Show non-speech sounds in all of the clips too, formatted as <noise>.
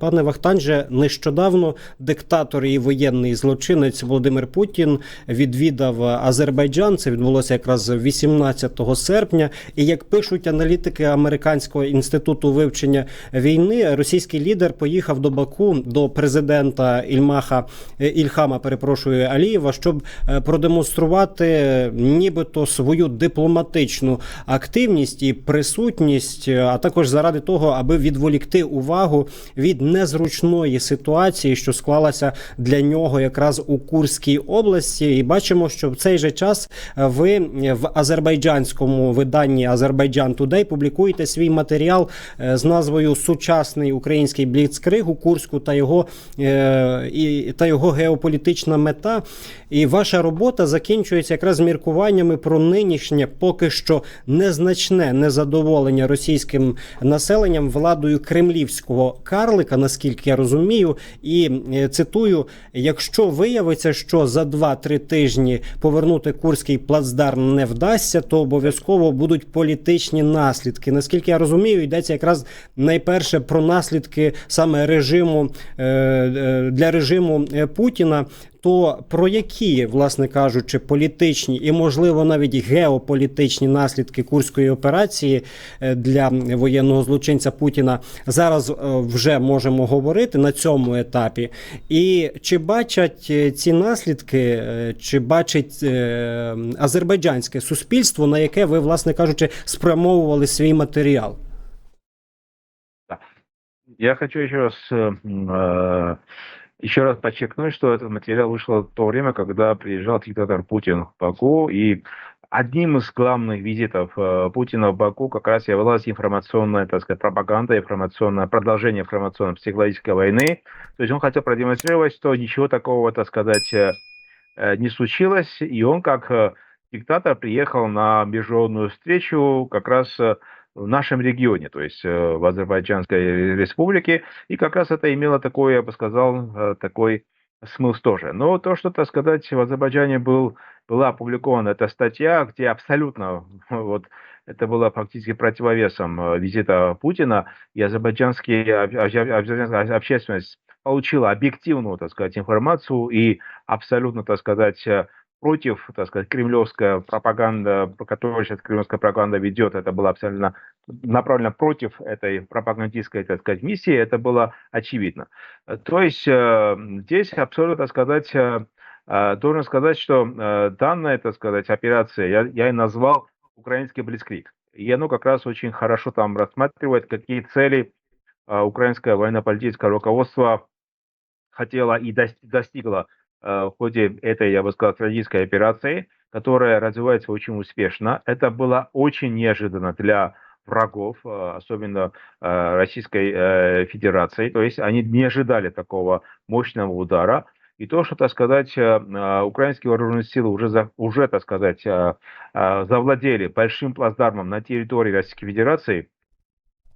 Пане Вахтанже, нещодавно диктатор і воєнний злочинець Володимир Путін відвідав Азербайджан. Це відбулося якраз 18 серпня. І як пишуть аналітики американського інституту вивчення війни, російський лідер поїхав до Баку до президента Ільмаха е, Ільхама, перепрошую Алієва, щоб е, продемонструвати е, нібито свою дипломатичну активність і присутність, а також заради того, аби відволікти увагу від незручної ситуації, що склалася для нього якраз у Курській області. І бачимо, що в цей же час е, ви в азербайджанському виданні Азербайджан Тудей публікуєте свій матеріал е, з назвою Сучасний український бліцкриг у Курську та його е, і та його геополітична мета. І ваша робота закінчується якраз міркуваннями про нинішнє поки що незначне незадоволення російським населенням владою кремлівського карлика, наскільки я розумію, і е, цитую: якщо виявиться, що за 2-3 тижні повернути курський плацдарм не вдасться, то обов'язково будуть політичні наслідки. Наскільки я розумію, йдеться якраз найперше про наслідки саме режиму е, е, для режиму Путіна. То про які, власне кажучи, політичні і, можливо, навіть геополітичні наслідки курської операції е, для воєнного злочинця Путіна зараз е, вже можемо говорити на цьому етапі? І чи бачать е, ці наслідки, чи бачить азербайджанське суспільство, на яке ви, власне кажучи, спрямовували свій матеріал? Я хочу еще раз, э, еще раз подчеркнуть, что этот материал вышел в то время, когда приезжал диктатор Путин в Баку, и одним из главных визитов э, Путина в Баку как раз являлась информационная, так сказать, пропаганда, информационное продолжение информационно-психологической войны. То есть он хотел продемонстрировать, что ничего такого, так сказать, э, э, не случилось, и он как диктатор приехал на международную встречу как раз в нашем регионе, то есть э, в Азербайджанской республике, и как раз это имело такой, я бы сказал, э, такой смысл тоже. Но то, что, так сказать, в Азербайджане был, была опубликована эта статья, где абсолютно <laughs> вот это было фактически противовесом э, визита Путина, и азербайджанская общественность получила объективную, так сказать, информацию и абсолютно, так сказать, против, так сказать, кремлевская пропаганда, по которой сейчас кремлевская пропаганда ведет, это было абсолютно направлено против этой пропагандистской, так сказать, миссии, это было очевидно. То есть э, здесь абсолютно, так сказать, э, э, должен сказать, что данная, так сказать, операция, я, я и назвал украинский блицкрик. И оно как раз очень хорошо там рассматривает, какие цели украинское военно-политическое руководство хотело и дос- достигло в ходе этой, я бы сказал, стратегической операции, которая развивается очень успешно. Это было очень неожиданно для врагов, э, особенно э, Российской э, Федерации. То есть они не ожидали такого мощного удара. И то, что, так сказать, э, э, украинские вооруженные силы уже, уже так сказать, э, э, завладели большим плацдармом на территории Российской Федерации,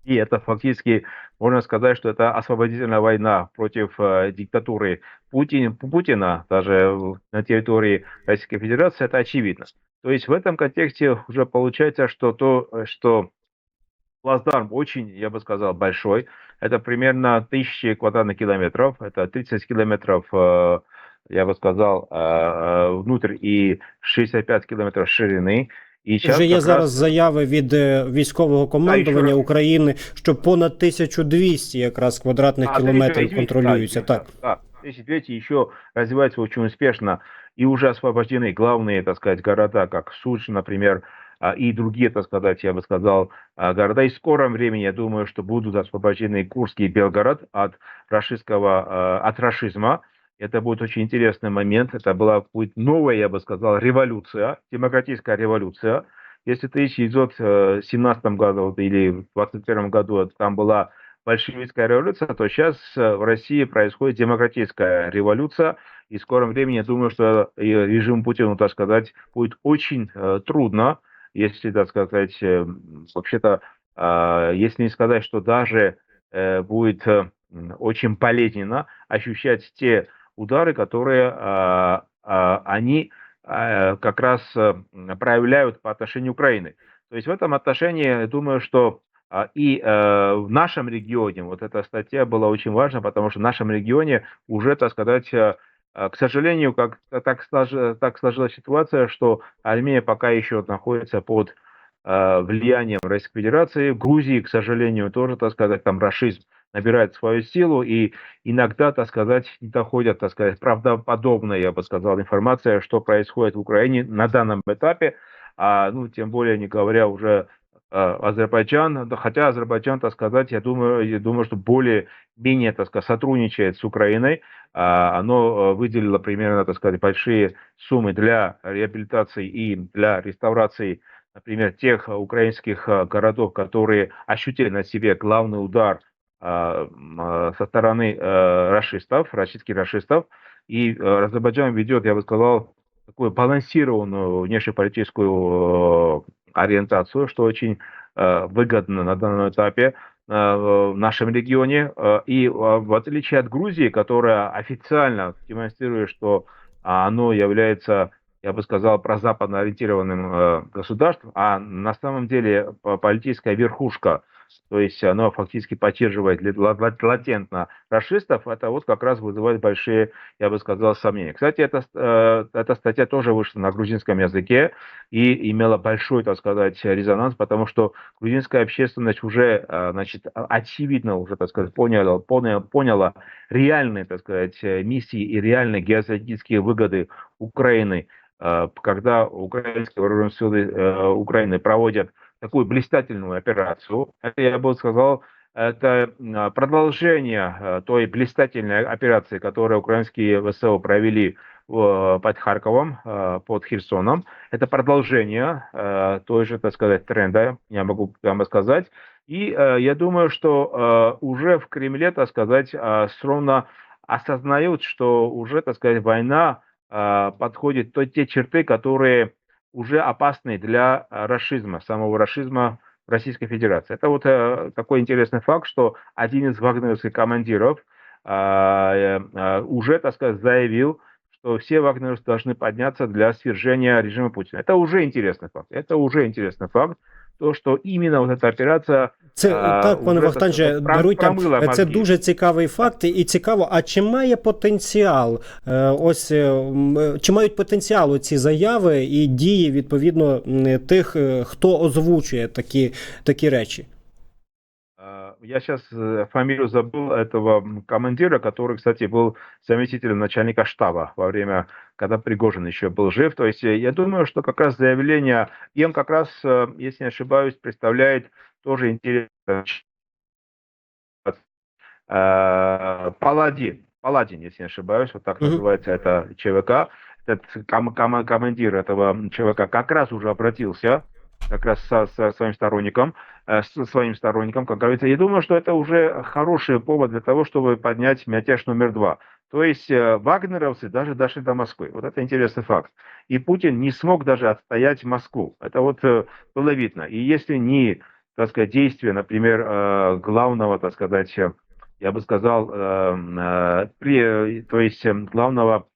и это фактически, можно сказать, что это освободительная война против э, диктатуры Путин, Путина, даже на территории Российской Федерации, это очевидно. То есть в этом контексте уже получается, что то, э, что плацдарм очень, я бы сказал, большой. Это примерно тысячи квадратных километров, это 30 километров, э, я бы сказал, э, э, внутрь и 65 километров ширины. И сейчас Вже є как раз- зараз заяви від е, військового командування раз. України, що понад 1200 якраз квадратних А, кілометрів 1200, контролюються. да, Так. Да, 1200 еще развивается очень успешно, и уже освобождены главные, так сказать, города, как Суч, например, а, и другие, так сказать, я бы сказал, а, города. И в скором времени, я думаю, что будут освобождены Курский и Белгород от рашистского, а, от рашизма. Это будет очень интересный момент. Это была будет новая, я бы сказал, революция, демократическая революция. Если в 1917 году или в 1921 году там была большевистская революция, то сейчас э, в России происходит демократическая революция. И в скором времени, я думаю, что и режим Путина, так сказать, будет очень э, трудно, если, так сказать, э, вообще-то, э, если не сказать, что даже э, будет э, очень болезненно ощущать те удары, которые э, э, они э, как раз проявляют по отношению к Украине. То есть в этом отношении, я думаю, что А, И э, в нашем регионе, вот эта статья была очень важна, потому что в нашем регионе уже, так сказать, э, к сожалению, как так, так сложилась ситуация, что Армения пока еще находится под э, влиянием Российской Федерации. В Грузии, к сожалению, тоже, так сказать, там расизм набирает свою силу, и иногда, так сказать, не доходят, так сказать, правдоподобная, я бы сказал, информация, что происходит в Украине на данном этапе, а, ну, тем более не говоря уже э, Азербайджан, хотя Азербайджан, так сказать, я думаю, я думаю, что более-менее, так сказать, сотрудничает с Украиной, А, оно э, выделило примерно, так сказать, большие суммы для реабилитации и для реставрации например, тех э, украинских э, городов, которые ощутили на себе главный удар а, а, со стороны э, расистов, российских расистов. И э, Азербайджан ведет, я бы сказал, такую балансированную внешнеполитическую э, ориентацию, что очень выгодно на данном этапе в нашем регионе. И в отличие от Грузии, которая официально демонстрирует, что а, оно является я бы сказал, прозападно ориентированным государством, а на самом деле по- политическая верхушка, то есть оно фактически поддерживает латентно расистов, это вот как раз вызывает большие, я бы сказал, сомнения. Кстати, эта, э, эта статья тоже вышла на грузинском языке и имела большой, так сказать, резонанс, потому что грузинская общественность уже, э, значит, очевидно уже, так сказать, поняла, поняла, поняла реальные, так сказать, э, миссии и реальные геостратегические выгоды Украины когда украинские вооруженные силы Украины проводят такую блистательную операцию, это, я бы сказал, это м, продолжение э, той блистательной операции, которую украинские ВСО провели в- под Харьковом, э, под Херсоном. Это продолжение э, той же, так сказать, тренда, я могу прямо сказать. И э, я думаю, что э, уже в Кремле, так сказать, э, скромно осознают, что уже, так сказать, война а, подходит то, те черты, которые уже опасны для а, расизма, самого расизма в Российской Федерации. Это вот э, такой интересный факт, что один из вагнеровских командиров э, уже, так сказать, заявил, что все вагнеровцы должны подняться для свержения режима Путина. Это уже интересный факт. Это уже интересный факт. То, что именно вот эта операция Це А, так, пане вже, Вахтанже, так, пром- даруйте, промила це мозги. дуже цікавий факт, і цікаво, а чи має потенціал е, ось е, м, е, чи мають потенціал ці заяви і дії відповідно м, тих, е, хто озвучує такі, такі речі? Я сейчас фамилию забыл этого командира, который, кстати, был заместителем начальника штаба во время, когда Пригожин еще был жив. То есть э, я думаю, что как раз заявление, и он как раз, э, если не ошибаюсь, представляет тоже интерес э, Паладин. Паладин, если не ошибаюсь, вот так называется это ЧВК. Этот ком- ком- командир этого ЧВК как раз уже обратился как раз со, со своим сторонником, э, со своим сторонником, как говорится. Я думаю, что это уже хороший повод для того, чтобы поднять мятеж номер два. То есть э, вагнеровцы даже дошли до Москвы. Вот это интересный факт. И Путин не смог даже отстоять Москву. Это вот э, было видно. И если не, так сказать, действия, например, э, главного, так сказать, я бы сказал, э, э, при- то есть э, главного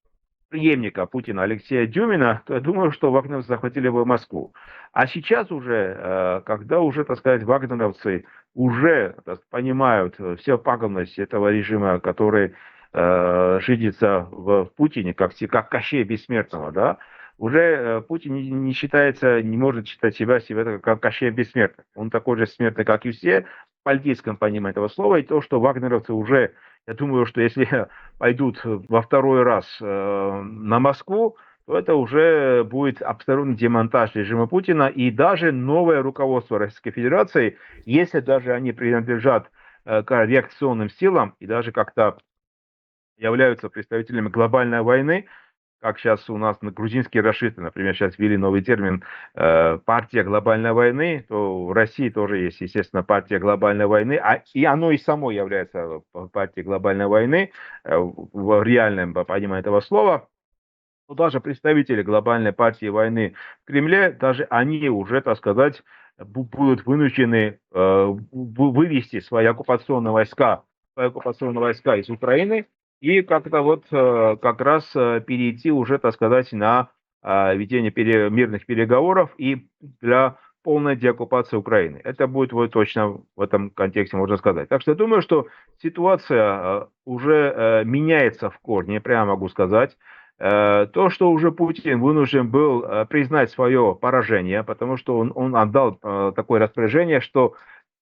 преемника Путина Алексея Дюмина, то я думаю, что вагнеровцы захватили бы Москву. А сейчас уже, э, когда уже, так сказать, вагнеровцы уже понимают э, всю пагубность этого режима, который э, жидится в Путине, как, как Кощей Бессмертного, да, уже э, Путин не, не считается, не может считать себя, себя как Кощей Бессмертный. Он такой же смертный, как и все, в политическом понимании этого слова, и то, что вагнеровцы уже, я думаю, что если <laughs> пойдут во второй раз э, на Москву, то это уже будет абсолютный демонтаж режима Путина и даже новое руководство Российской Федерации, если даже они принадлежат э, к реакционным силам и даже как-то являются представителями глобальной войны, как сейчас у нас на грузинские расисты, например, сейчас ввели новый термин э, «партия глобальной войны», то в России тоже есть, естественно, партия глобальной войны, а, и оно и само является партией глобальной войны э, в реальном понимании этого слова. Но даже представители глобальной партии войны в Кремле, даже они уже, так сказать, бу- будут вынуждены э, вы- вывести свои оккупационные войска, свои оккупационные войска из Украины и как-то вот э, как раз э, перейти уже, так сказать, на э, ведение пере- мирных переговоров и для полная деоккупация Украины. Это будет вот точно в этом контексте можно сказать. Так что я думаю, что ситуация э, уже меняется в корне, прямо могу сказать. То, что уже Путин вынужден был признать свое поражение, потому что он, он отдал такое распоряжение, что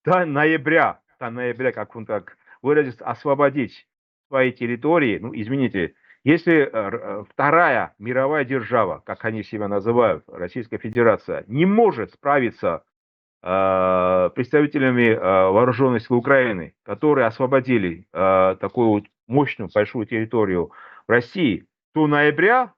до ноября, до ноября, как он так выразится, освободить свои территории, ну, извините, если вторая мировая держава, как они себя называют, Российская Федерация, не может справиться э, представителями э, вооруженных сил Украины, которые освободили э, такую мощную большую территорию в России, то ноября,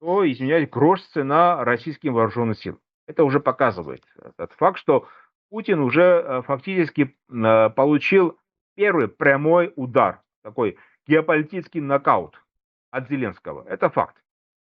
то, извиняюсь, грош цена российским вооруженным силам. Это уже показывает этот факт, что Путин уже э, фактически э, получил первый прямой удар, такой геополитический нокаут от Зеленского. Это факт.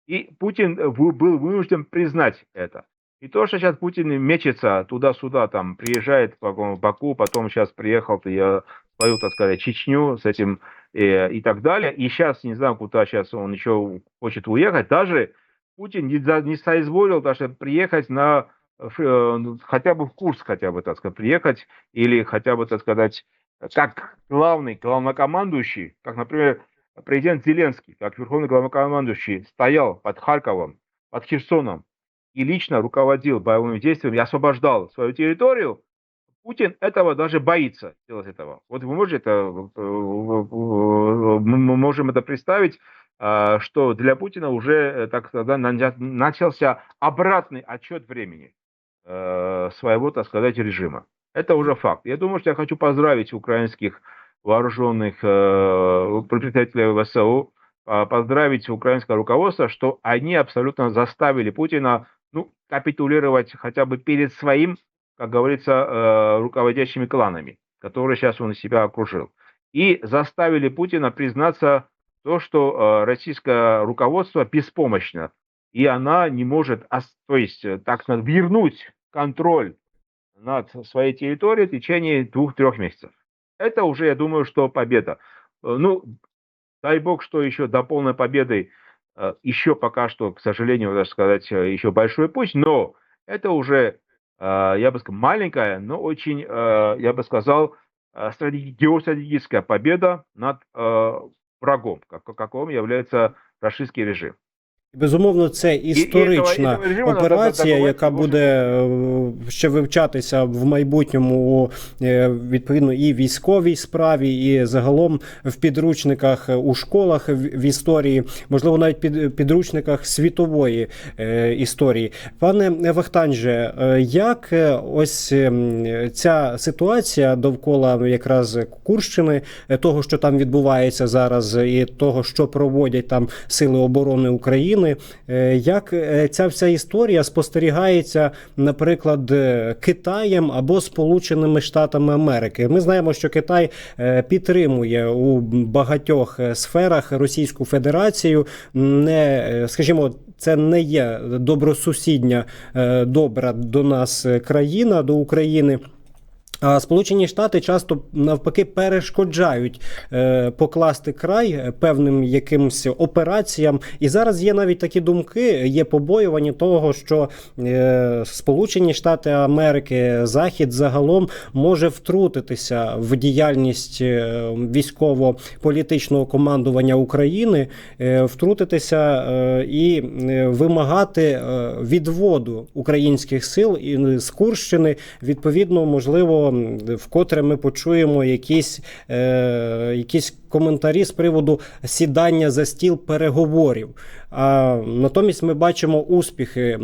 И Путин э, был вынужден признать это. И то, что сейчас Путин мечется туда-сюда, там, приезжает в Баку, потом сейчас приехал, я свою, так сказать, Чечню с этим э, и так далее. И сейчас, не знаю, куда сейчас он еще хочет уехать. Даже Путин не, не соизволил даже приехать на э, хотя бы в курс, хотя бы, так сказать, приехать, или хотя бы, так сказать, как главный, главнокомандующий, как, например, президент Зеленский, как верховный главнокомандующий, стоял под Харьковом, под Херсоном и лично руководил боевыми действиями и освобождал свою территорию, Путин этого даже боится делать этого. Вот вы можете это, э, мы можем это представить, а, что для Путина уже э, так сказать, начался обратный отчет времени э, своего, так сказать, режима. Это уже факт. Я думаю, что я хочу поздравить украинских вооруженных представителей ВСУ, а, поздравить украинское руководство, что они абсолютно заставили Путина ну, капитулировать хотя бы перед своим как говорится, э, руководящими кланами, которые сейчас он себя окружил. И заставили Путина признаться то, что э, российское руководство беспомощно, и она не может, то есть э, так сказать, вернуть контроль над своей территорией в течение двух-трех месяцев. Это уже, я думаю, что победа. Ну, дай бог, что еще до полной победы еще пока что, к сожалению, даже сказать, еще большой путь, но это уже Э, я бы сказал, маленькая, но очень, э, я бы сказал, э, геостратегическая победа над врагом, каковым является российский режим. Безумовно, це історична і, і, і, операція, яка буде ще вивчатися в майбутньому у відповідно і військовій справі, і загалом в підручниках у школах в історії, можливо, навіть під підручниках світової історії. Пане Вахтанже, як ось ця ситуація довкола якраз Курщини, того, що там відбувається зараз, і того, що проводять там сили оборони України. України. Е, як е, ця вся історія спостерігається, наприклад, е, Китаєм або Сполученими Штатами Америки? Ми знаємо, що Китай підтримує у багатьох сферах Російську Федерацію, не скажімо. Це не є добросусідня добра до нас країна до України. А Сполучені Штати часто навпаки перешкоджають е, покласти край е, певним якимсь операціям. І зараз є навіть такі думки, є побоювання того, що е, Сполучені Штати Америки, Захід загалом може втрутитися в діяльність військово-політичного командування України, втрутитися і вимагати відводу українських сил і з Курщини відповідно можливо вкотре ми почуємо якісь, е, якісь коментарі з приводу сідання за стіл переговорів. А натомість ми бачимо успіхи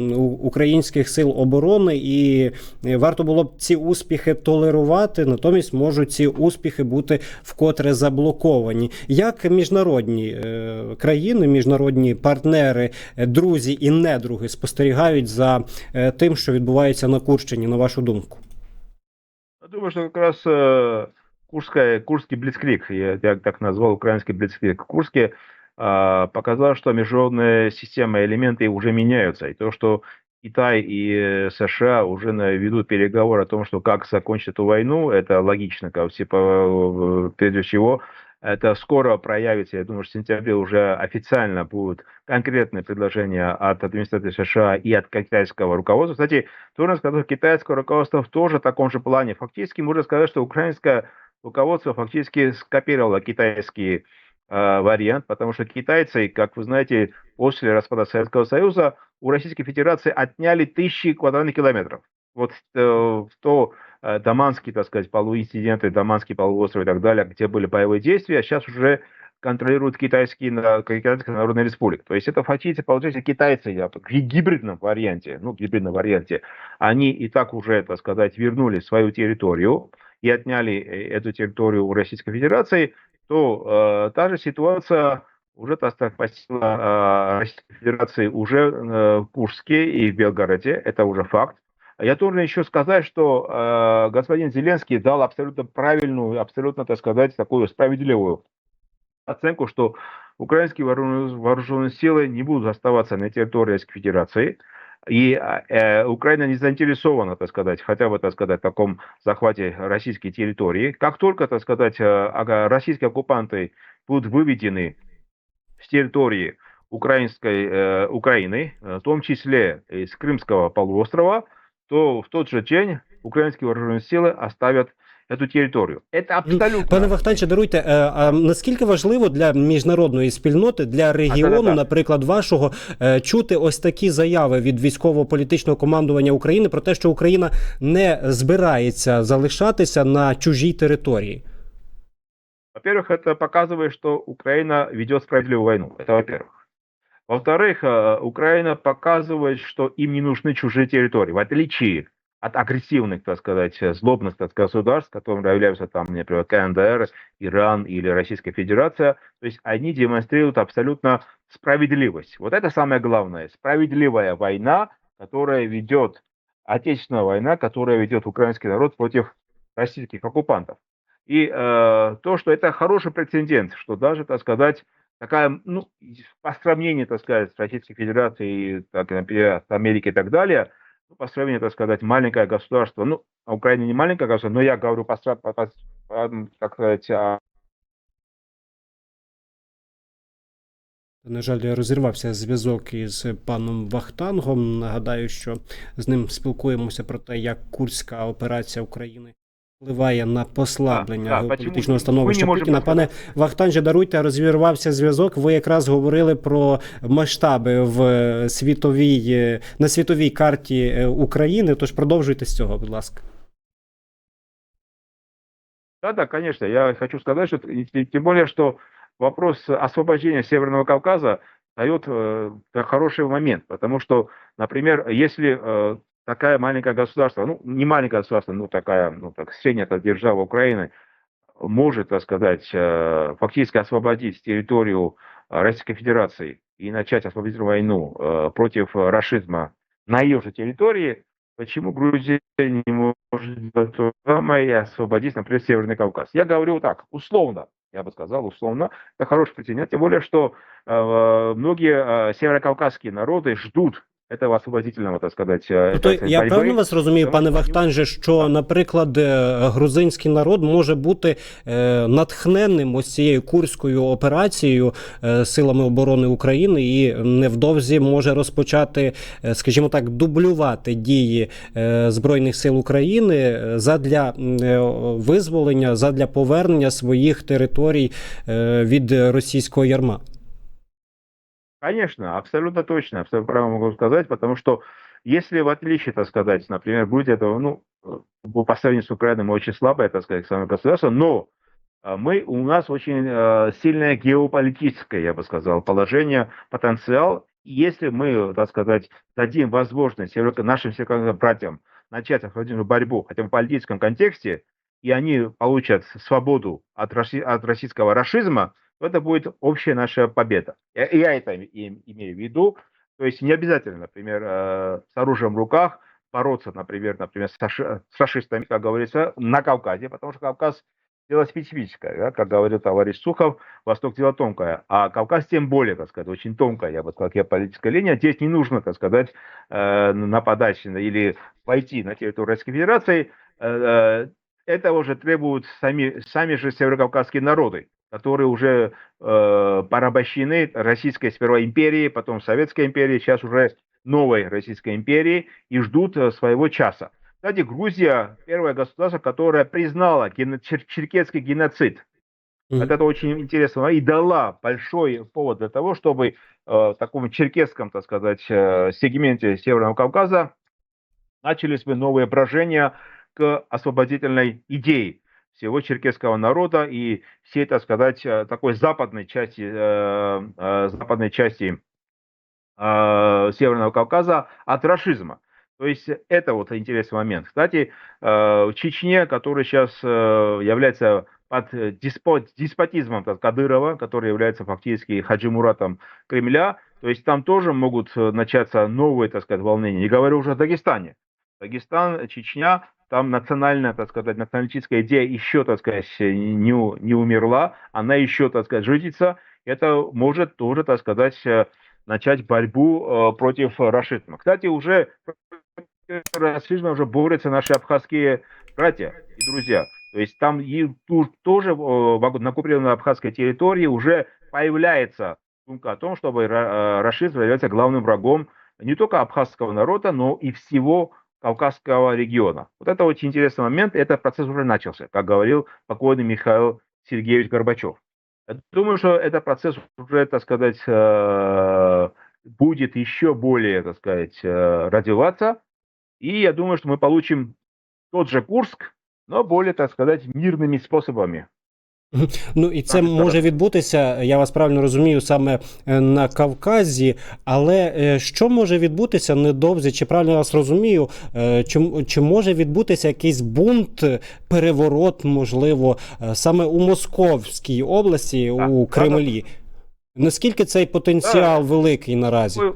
українських сил оборони, і варто було б ці успіхи толерувати. Натомість можуть ці успіхи бути вкотре заблоковані. Як міжнародні е, країни, міжнародні партнери, друзі і недруги спостерігають за е, тим, що відбувається на Курщині, на вашу думку? Думаю, что как раз э, Курская, Курский блицкрик, я, я так назвал украинский блицкрик, Курске э, показал, что международная система, элементы уже меняются. И то, что Китай и США уже ведут переговоры о том, что как закончить эту войну, это логично, как все, прежде всего, это скоро проявится, я думаю, что в сентябре уже официально будут конкретные предложения от администрации США и от китайского руководства. Кстати, должен сказать, что китайское руководство тоже в таком же плане. Фактически можно сказать, что украинское руководство фактически скопировало китайский э, вариант, потому что китайцы, как вы знаете, после распада Советского Союза у Российской Федерации отняли тысячи квадратных километров. Вот э, то Даманский, так сказать, полуинциденты, Даманский полуостров и так далее, где были боевые действия, сейчас уже контролируют китайские, Китайская Народная Республика. То есть это фактически, получается, китайцы в гибридном варианте, ну, гибридном варианте, они и так уже, так сказать, вернули свою территорию и отняли э, эту территорию у Российской Федерации, то э, та же ситуация уже, так сказать, постигла э, Российской Федерации уже э, в Курске и в Белгороде, это уже факт. Я должен еще сказать, что э, господин Зеленский дал абсолютно правильную, абсолютно, так сказать, такую справедливую оценку, что украинские вооруженные, силы не будут оставаться на территории Российской Федерации. И э, Украина не заинтересована, так сказать, хотя бы, так сказать, в таком захвате российской территории. Как только, так сказать, э, российские оккупанты будут выведены с территории украинской, э, Украины, э, в том числе из Крымского полуострова, то в тот же день украинские вооруженные силы оставят эту територію. Це абсолютно Пане Вахтанче, даруйте, е, а наскільки важливо для міжнародної спільноти, для регіону, так-так. наприклад, вашого, е, чути ось такі заяви від військово-політичного командування України про те, що Україна не збирається залишатися на чужій території? Во-первых, это показывает, что Украина ведет справедливую войну. Это во-первых. Во-вторых, э, Украина показывает, что им не нужны чужие территории, в отличие от агрессивных, так сказать, э, злобных так сказать, государств, которым являются там, например, КНДР, Иран или Российская Федерация. То есть они демонстрируют абсолютно справедливость. Вот это самое главное. Справедливая война, которая ведет, отечественная война, которая ведет украинский народ против российских оккупантов. И э, то, что это хороший прецедент, что даже, так сказать, такая, ну, по сравнению, так сказать, с Российской Федерацией, так, например, с Америкой и так далее, ну, по сравнению, так сказать, маленькое государство, ну, Украина не маленькое государство, но я говорю, по, по- по- так сказать, а, На жаль, розірвався зв'язок із паном Вахтангом. Нагадаю, що з ним спілкуємося про те, як курська операція України впливає на послаблення геополітичного почему становища Путіна. Пане Вахтанже, даруйте, розірвався зв'язок. Ви якраз говорили про масштаби в світовій на світовій карті е, України. Тож продовжуйте з цього, будь ласка. Да, да, конечно. Я хочу сказать, что и те- тем более, что вопрос освобождения Северного Кавказа дает э, хороший момент, потому что, например, если э, такая маленькое государство, ну не маленькое государство, ну такая, ну так средняя так, держава Украины может, так сказать, э, фактически освободить территорию э, Российской Федерации и начать освободительную войну э, против рашизма на ее же территории, почему Грузия не может то самое и освободить, например, Северный Кавказ? Я говорю так, условно, я бы сказал, условно, это хороший прецедент, тем более, что многие северокавказские народы ждут этого освободительного, так сказать, э, Тобто так, я борьбы. правильно вас розумію, Тому пане що вони- Вахтанже, що, наприклад, е, грузинський народ може бути е, натхненним ось цією курською операцією е, силами оборони України і невдовзі може розпочати, е, скажімо так, дублювати дії е, збройних сил України е, задля м, е, визволення, задля повернення своїх територій е, від російського ярма. Конечно, абсолютно точно, абсолютно правильно могу сказать, потому что если в отличие, так сказать, например, будет этого, ну, э, по сравнению с Украиной мы очень слабое, так сказать, самое государство, но э, мы, у нас очень э, сильное геополитическое, я бы сказал, положение, потенциал. Если мы, так сказать, дадим возможность нашим братьям начать освободительную борьбу, хотя бы в политическом контексте, и они получат свободу от, от российского рашизма, то это будет общая наша победа. Я, я это и- имею в виду. То есть не обязательно, например, э, с оружием в руках бороться, например, например с, фаши- фашистами, как говорится, на Кавказе, потому что Кавказ дело специфическое, да, как говорил товарищ Сухов, Восток дело тонкое, а Кавказ тем более, так сказать, очень тонкая, я бы сказал, геополитическая линия. Здесь не нужно, так сказать, э, нападать на- или войти на территорию Российской Федерации. Э, э, Это уже требуют сами, сами же северокавказские народы. Которые уже э, порабощены Российской сперва империей, потом Советской империей, сейчас уже новой Российской империи и ждут э, своего часа. Кстати, Грузия первое государство, которое признало гено- чер- черкесский геноцид. Вот это очень интересно. И дала большой повод для того, чтобы э, в таком черкесском, так сказать, э, сегменте Северного Кавказа начались бы новые брожения к освободительной идее всего черкесского народа и всей, так сказать, э, такой западной части, э, э, западной части э, Северного Кавказа от рашизма. То есть это вот интересный момент. Кстати, в Чечне, который сейчас является под деспотизмом Кадырова, который является фактически Хаджимуратом Кремля, то есть там тоже могут начаться новые, так сказать, волнения. Не говорю уже о Дагестане. Дагестан, Чечня, там национальная, так сказать, националистическая идея еще, так сказать, не, не умерла, она еще, так сказать, житится. Это может тоже, так сказать, э, начать борьбу э, против рашизма. Кстати, уже расизма уже борются наши абхазские братья и друзья. То есть там и ту- тоже э, на оккупированной абхазской территории уже появляется думка о том, чтобы ра- рашизм является главным врагом не только абхазского народа, но и всего Кавказского региона. Вот это очень интересный момент, этот процесс уже начался, как говорил покойный Михаил Сергеевич Горбачев. Думаю, что этот процесс уже, так сказать, э, будет еще более, так сказать, э, развиваться. И я думаю, что мы получим тот же Курск, но более, так сказать, мирными способами. Ну і це може відбутися, я вас правильно розумію, саме е, на Кавказі. Але е, що може відбутися недовзі? Чи правильно я вас розумію? е, Чи, чи може відбутися якийсь бунт, переворот, можливо, саме у Московській області, Так, у так, Кремлі? Наскільки цей потенціал великий наразі? Такой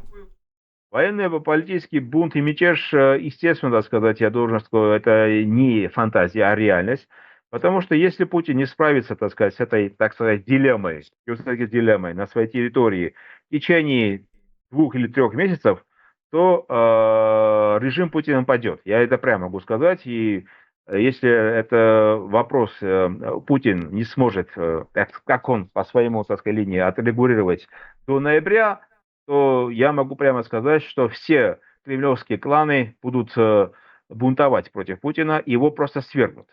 Военно-политический бунт и мятеж, естественно, так сказать, я должен сказать, это не фантазия, а реальность. Потому что если Путин не справится, так сказать, с этой, так сказать, дилеммой, дилеммой на своей территории в течение двух или трех месяцев, то э, режим Путина падет. Я это прямо могу сказать. И э, если это вопрос э, Путин не сможет, э, как он по своему, так сказать, линии отрегулировать до ноября, то я могу прямо сказать, что все кремлевские кланы будут э, бунтовать против Путина, и его просто свергнут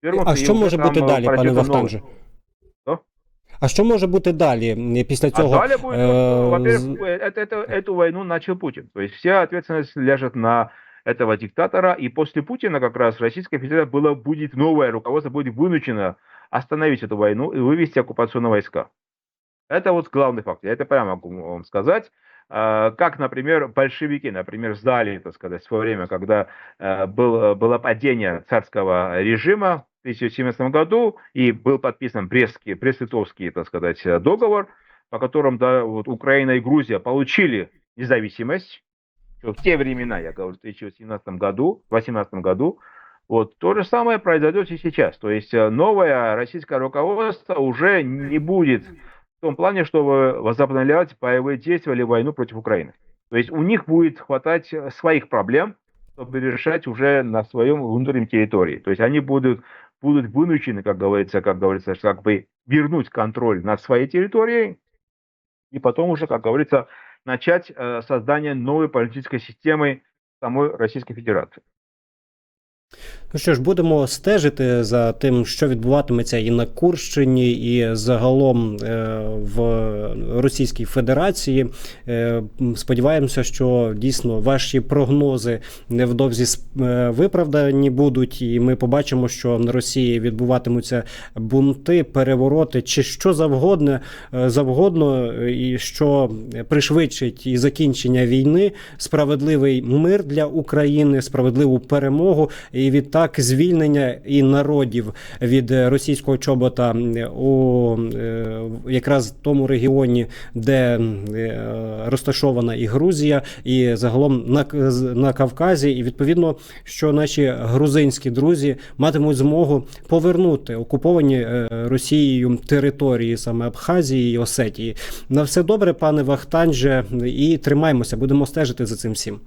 Свергнут, А и що уже може там, бути э, далі, пане пройдет новый- Вахтанже? Що? А що може бути далі м, після А цього? далее будет, э, то, что, во-первых, з- это, это- эту войну начал Путин. То есть вся ответственность ляжет на этого диктатора, и после Путина как раз Российская Федерация было, будет новое руководство, будет вынуждено остановить эту войну и вывести оккупационные войска. Это вот главный факт. Я это прямо могу вам сказать. А, Как, например, большевики, например, сдали, так сказать, в свое время, когда э, был, было падение царского режима в 1917 году, и был подписан Брестский, Брест-Литовский, так сказать, э, договор, по которым да, вот Украина и Грузия получили независимость. В те времена, я говорю, в 2017 году, в 2018 году, вот то же самое произойдет и сейчас. То есть э, новое российское руководство уже не будет в том плане, чтобы возобновлять боевые действия или войну против Украины. То есть у них будет хватать э, своих проблем, чтобы решать уже на своем внутреннем территории. То есть они будут, будут вынуждены, как говорится, как говорится, как бы вернуть контроль над своей территорией и потом уже, как говорится, начать э, создание новой политической системы самой Российской Федерации. Ну що ж, будемо стежити за тим, що відбуватиметься і на Курщині, і загалом е, в Російській Федерації. Е, Сподіваємося, що дійсно ваші прогнози невдовзі е, виправдані будуть, і ми побачимо, що на Росії відбуватимуться бунти, перевороти чи що завгодно, завгодно, і що пришвидшить і закінчення війни, справедливий мир для України, справедливу перемогу і відтак звільнення і народів від російського чобота у е, якраз тому регіоні, де е, розташована і Грузія, і загалом на, на Кавказі, і відповідно, що наші грузинські друзі матимуть змогу повернути окуповані е, Росією території саме Абхазії і Осетії. На все добре, пане Вахтанже, і тримаймося, будемо стежити за цим всім.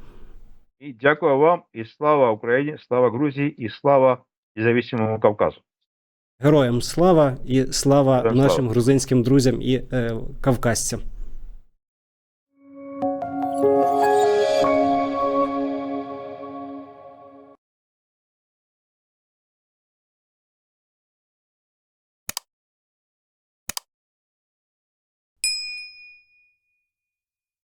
И дякую вам, і слава Україні, слава Грузії і слава независимому Кавказу. Героям слава і слава Героям нашим слава. грузинським друзям і е, кавказцям.